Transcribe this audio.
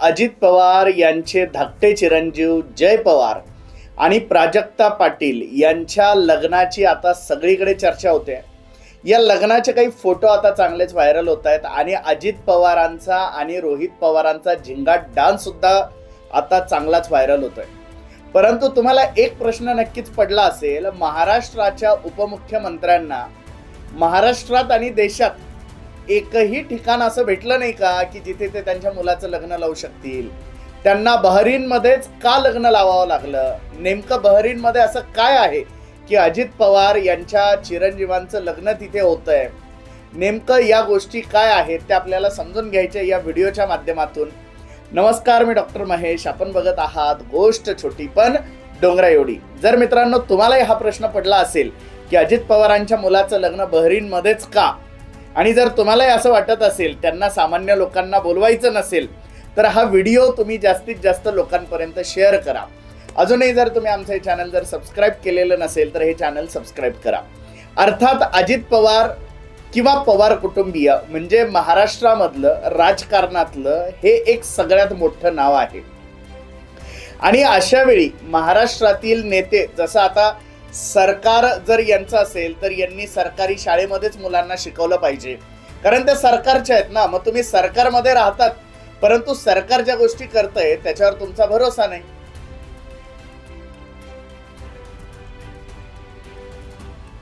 अजित पवार यांचे धाकटे चिरंजीव जय पवार आणि प्राजक्ता पाटील यांच्या लग्नाची आता सगळीकडे चर्चा होते. या लग्नाचे काही फोटो आता चांगलेच व्हायरल होत आहेत आणि अजित पवारांचा आणि रोहित पवारांचा झिंगाट डान्ससुद्धा आता चांगलाच व्हायरल होतोय. परंतु तुम्हाला एक प्रश्न नक्कीच पडला असेल महाराष्ट्राच्या उपमुख्यमंत्र्यांना महाराष्ट्रात आणि देशात एकही ठिकाण असं भेटलं नाही का की जिथे ते त्यांच्या मुलाचं लग्न लावू शकतील? त्यांना बहरीनमध्येच का लग्न लावावं लागलं? नेमकं बहरीनमध्ये असं काय आहे की अजित पवार यांच्या चिरंजीवांचं लग्न तिथे होतंय? नेमकं या गोष्टी काय आहेत त्या आपल्याला समजून घ्यायच्या या व्हिडिओच्या माध्यमातून. नमस्कार मी डॉक्टर महेश. आपण बघत आहात गोष्ट छोटी पण डोंगरा एवढी. जर मित्रांनो तुम्हालाही हा प्रश्न पडला असेल की अजित पवारांच्या मुलाचं लग्न बहरीनमध्येच का? आणि जर तुम्हालाही असं वाटत असेल त्यांना सामान्य लोकांना बोलवायचं नसेल तर हा व्हिडिओ तुम्ही जास्तीत जास्त लोकांपर्यंत शेअर करा. अजूनही जर तुम्ही आमचं हे चॅनल जर सबस्क्राईब केलेलं नसेल तर हे चॅनल सबस्क्राईब करा. अर्थात अजित पवार किंवा पवार कुटुंबीय म्हणजे महाराष्ट्रामधलं राजकारणातलं हे एक सगळ्यात मोठं नाव आहे. आणि अशा वेळी महाराष्ट्रातील नेते जसं आता सरकार जर यांचं असेल तर यांनी सरकारी शाळेमध्येच मुलांना शिकवलं पाहिजे. कारण ते सरकारचे आहेत ना मग तुम्ही सरकारमध्ये राहतात. परंतु सरकार ज्या गोष्टी करतंय त्याच्यावर तुमचा भरोसा नाही.